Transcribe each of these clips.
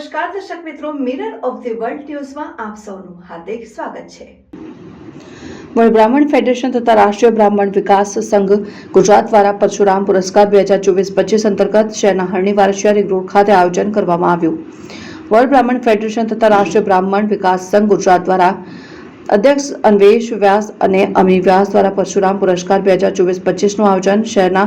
નમસ્કાર, દર્શક મિત્રો મિરર ઓફ ધી વર્લ્ડ ન્યૂઝમાં આપ સૌનું હાર્દિક સ્વાગત છે. બ્રાહ્મણ ફેડરેશન તથા રાષ્ટ્રીય બ્રાહ્મણ વિકાસ સંઘ ગુજરાત દ્વારા પરશુરામ પુરસ્કાર બે હજાર ચોવીસ પચીસ અંતર્ગત શહેરના હરણીવાર શહેરી રોડ ખાતે આયોજન કરવામાં આવ્યું. વર્લ્ડ બ્રાહ્મણ ફેડરેશન તથા રાષ્ટ્રીય બ્રાહ્મણ વિકાસ સંઘ ગુજરાત દ્વારા અધ્યક્ષ અન્વેષ વ્યાસ અને અમી વ્યાસ દ્વારા પરશુરામ પુરસ્કાર બે હજાર ચોવીસ પચીસનું આયોજન શહેરના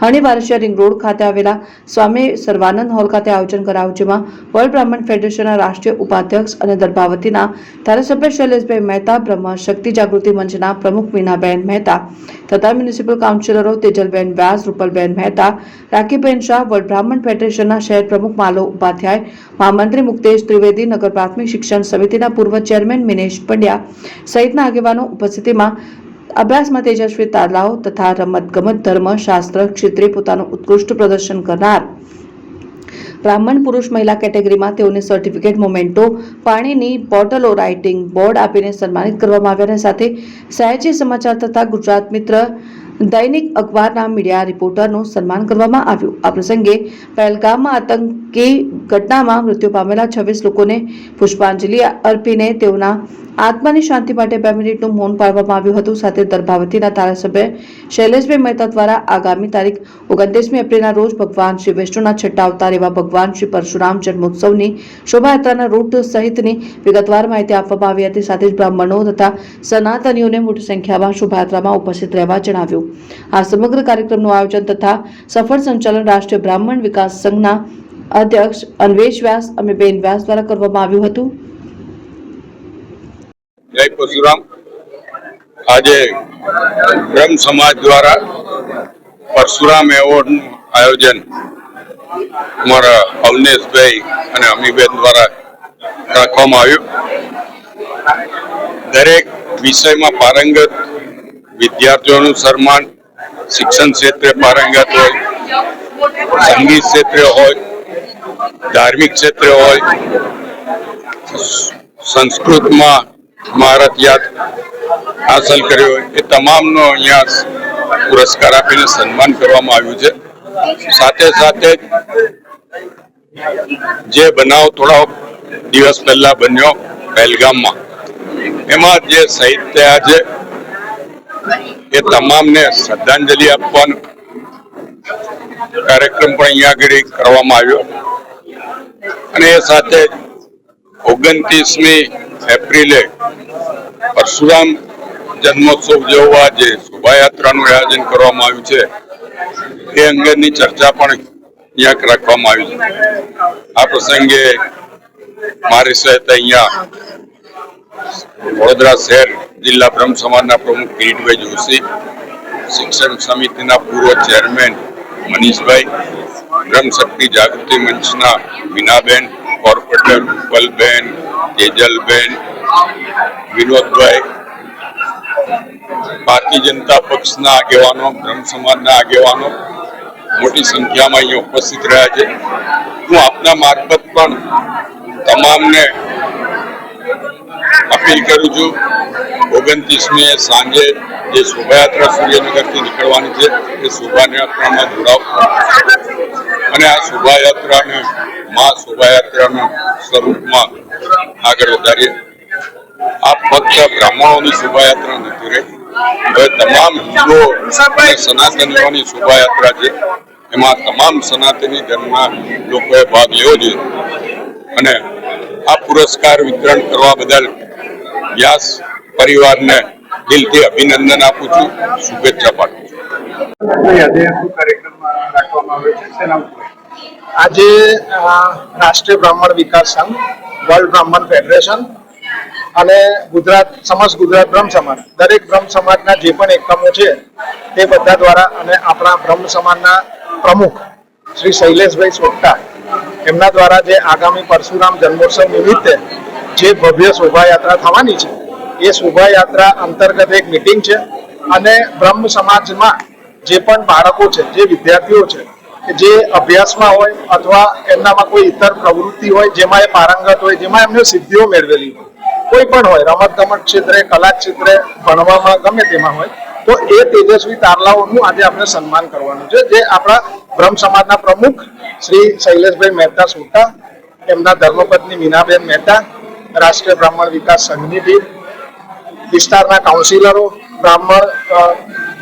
હરણી વારસિયા રિંગ રોડ ખાતે આવેલા સ્વામી સર્વાનંદ હોલ ખાતે આયોજન કરાયું, જેમાં વર્લ્ડ બ્રાહ્મણ ફેડરેશનના રાષ્ટ્રીય ઉપાધ્યક્ષ અને દર્ભાવતીના ધારાસભ્ય શૈલેષભાઈ મહેતા, બ્રહ્મ શક્તિ જાગૃતિ મંચના પ્રમુખ મીનાબેન મહેતા તથા મ્યુનિસિપલ કાઉન્સિલરો તેજલબેન વ્યાસ, રૂપલબેન મહેતા, રાખીબેન શાહ, વર્લ્ડ બ્રાહ્મણ ફેડરેશનના શહેર પ્રમુખ માલો ઉપાધ્યાય, મહામંત્રી મુક્તેશ ત્રિવેદી, નગર પ્રાથમિક શિક્ષણ સમિતિના પૂર્વ ચેરમેન મિનેશ પંડ્યા સહિતના આગેવાનો ઉપસ્થિતિમાં અભ્યાસમાં તેજસ્વી તાલાવ તથા રમતગમત ધર્મ, શાસ્ત્ર, ક્ષેત્રે પોતાનું ઉત્કૃષ્ટ પ્રદર્શન કરનાર. બ્રાહ્મણ પુરુષ મહિલા કેટેગરીમાં તેઓને સર્ટિફિકેટ મોમેન્ટો પાણીની બોટલો રાઇટિંગ બોર્ડ આપીને સન્માનિત કરવામાં આવ્યા અને સાથે સયાજી સમાચાર તથા ગુજરાત મિત્ર દૈનિક અખબારના મીડિયા રિપોર્ટરનું સન્માન કરવામાં આવ્યું. આ પ્રસંગે પહેલગામમાં આતંકી ઘટનામાં મૃત્યુ પામેલા છવ્વીસ લોકોને પુષ્પાંજલિ અર્પીને તેઓના આત્માની શાંતિ માટે બે મિનિટનું મૌન પાળવામાં આવ્યું હતું. સાથે દરભાવતીના ધારાસભ્ય શૈલેષભાઈ મહેતા દ્વારા આગામી તારીખ ઓગણત્રીસમી એપ્રિલના રોજ ભગવાન શ્રી વિષ્ણુના છઠ્ઠા અવતાર એવા ભગવાન શ્રી પરશુરામ જન્મોત્સવની શોભાયાત્રાના રૂટ સહિતની વિગતવાર માહિતી આપવામાં આવી હતી. સાથે જ બ્રાહ્મણો તથા સનાતનીઓને મોટી સંખ્યામાં શોભાયાત્રામાં ઉપસ્થિત રહેવા જણાવ્યું. આ સમગ્ર કાર્યક્રમનું આયોજન તથા સફળ સંચાલન રાષ્ટ્રીય બ્રાહ્મણ વિકાસ સંઘના અધ્યક્ષ અન્વેષ વ્યાસ અને બેન વ્યાસ દ્વારા કરવામાં આવ્યું હતું. જય પરશુરામ આજે બ્રહ્મ સમાજ દ્વારા પરશુરામ એવોર્ડનું આયોજન અમારા અવનેશભાઈ અને અમીબેન દ્વારા રાખવામાં આવ્યું. દરેક વિષયમાં પારંગત વિદ્યાર્થીઓનું સન્માન, શિક્ષણ ક્ષેત્રે પારંગત હોય, સંગીત ક્ષેત્રે હોય ધાર્મિક ક્ષેત્રે હોય, સંસ્કૃતમાં મહારથ યાદ હાંસલ કર્યો હોય, એ તમામનો અહીંયા પુરસ્કાર આપીને સન્માન કરવામાં આવ્યું છે. સાથે સાથે જે બનાવ થોડા દિવસ પહેલા બન્યો પહેલગામમાં, એમાં જે શહીદ થયા છે એ તમામને શ્રદ્ધાંજલિ આપવાનો કાર્યક્રમ પણ અહીંયા આગળ કરવામાં આવ્યો. અને એ સાથે ઓગણત્રીસમી એપ્રિલે પરશુરામ જન્મોત્સવ જેવા જે શોભાયાત્રાનું આયોજન કરવામાં આવ્યું છે. એ અંગેની ચર્ચા પણ અહીંયા રાખવામાં આવી છે. આ પ્રસંગે મારી સહિત અહીંયા વડોદરા શહેર જિલ્લા બ્રહ્મ સમાજના પ્રમુખ કિરીટભાઈ જોશી, શિક્ષણ સમિતિના પૂર્વ ચેરમેન મનીષભાઈ બ્રહ્મ શક્તિ જાગૃતિ મંચના મીનાબેન, કોર્પોરેટર રૂપલબેન તેજલબેન, વિનોદભાઈ, ભારતીય જનતા પક્ષના આગેવાનો, બ્રહ્મ સમાજના આગેવાનો મોટી સંખ્યામાં અહીંયા ઉપસ્થિત રહ્યા છે. હું આપના મારફત પણ તમામને અપીલ કરું છું, ઓગણત્રીસમી સાંજે જે શોભાયાત્રા સૂર્યનગરથી નીકળવાની છે, એ શોભાયાત્રામાં જોડાવ અને આ શોભાયાત્રાને મા શોભાયાત્રાના સ્વરૂપમાં આગળ વધારીએ. આ ફક્ત બ્રાહ્મણોની શોભાયાત્રા નથી રહી. હવે તમામ હિન્દુઓ અને સનાતનીઓની શોભાયાત્રા છે. એમાં તમામ સનાતની ધર્મના લોકોએ ભાગ લેવો જોઈએ. અને આ પુરસ્કાર વિતરણ કરવા બદલ વ્યાસ પરિવારને દિલથી અભિનંદન આપું છું. શુભેચ્છા પાઠવું છું. કાર્યક્રમ રાખવામાં આવ્યો છે? આજે રાષ્ટ્રીય બ્રાહ્મણ વિકાસ સંઘ, વર્લ્ડ બ્રાહ્મણ ફેડરેશન અને ગુજરાત, સમસ્ત ગુજરાત બ્રહ્મ સમાજ, દરેક બ્રહ્મ સમાજના જે પણ એકમો છે, તે બધા દ્વારા અને આપણા બ્રહ્મ સમાજના પ્રમુખ શ્રી શૈલેષભાઈ સોટ્ટા એમના દ્વારા જે આગામી પરશુરામ જન્મોત્સવ નિમિત્તે જે ભવ્ય શોભાયાત્રા થવાની છે, એ શોભાયાત્રા અંતર્ગત એક મિટિંગ છે અને બ્રહ્મ સમાજમાં જે પણ બાળકો છે, જે વિદ્યાર્થીઓ છે જે અભ્યાસમાં હોય અથવા એમનામાં કોઈ ઇતર પ્રવૃત્તિ હોય, જેમાં એ પારંગત હોય, જેમાં એમને સિદ્ધિઓ મેળવેલી હોય, કોઈ પણ હોય, રમત ગમત ક્ષેત્રે, કલા ક્ષેત્રે, ભણવામાં ગમે તેમાં હોય, તો એ તેજસ્વી તારલાઓનું આજે આપણે સન્માન કરવાનું છે, જે આપણા બ્રહ્મ સમાજના પ્રમુખ શ્રી શૈલેષભાઈ મહેતા સુટા એમના ધર્મપત્ની મીનાબેન મહેતા, રાષ્ટ્રીય બ્રાહ્મણ વિકાસ સંઘની ટીમ, વિસ્તારના કાઉન્સિલરો બ્રાહ્મણ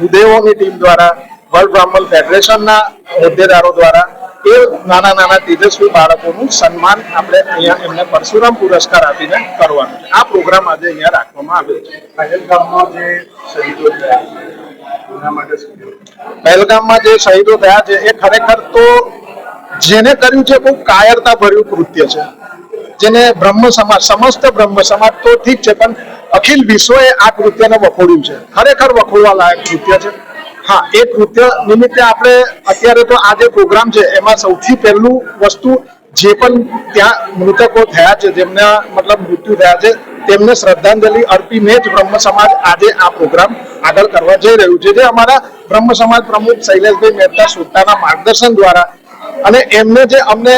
ગુદેવોની ટીમ દ્વારા વર્લ્ડ બ્રાહ્મણ ફેડરેશનના હોદ્દેદારો દ્વારા એ નાના નાના તેજસ્વી બાળકોનું સન્માન આપણે અહીંયા એમને પરશુરામ પુરસ્કાર આપીને કરવાનું છે. આ પ્રોગ્રામ આજે અહીંયા રાખવામાં આવ્યો છે. પહેલગામમાં જે શહીદો થયા? પહેલગામમાં જે શહીદો થયા છે એ ખરેખર તો જેને કર્યું છે બહુ કાયરતા ભર્યું કૃત્ય છે. જેને બ્રહ્મ સમાજ સમસ્ત બ્રહ્મ સમાજ તો ઠીક છે પણ અખિલ વિશ્વએ આ કૃત્યને વખોડ્યું છે. ખરેખર વખોડવા લાયક કૃત્ય છે. હા, એ કૃત્ય નિમિત્તે આપણે અત્યારે તો આ જે પ્રોગ્રામ છે, એમાં સૌથી પહેલું વસ્તુ જે પણ ત્યાં મૃતકો થયા છે, જેમના મતલબ મૃત્યુ થયા છે, તેમને શ્રદ્ધાંજલિ અર્પીને જ બ્રહ્મ સમાજ આજે આ પ્રોગ્રામ આગળ કરવા જઈ રહ્યું છે. જે અમારા બ્રહ્મ સમાજ પ્રમુખ શૈલેષભાઈ મહેતા સુતાના માર્ગદર્શન દ્વારા અને એમને જે અમને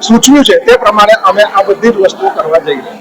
સૂચવ્યું છે, તે પ્રમાણે અમે આ બધી જ વસ્તુઓ કરવા જઈ રહ્યા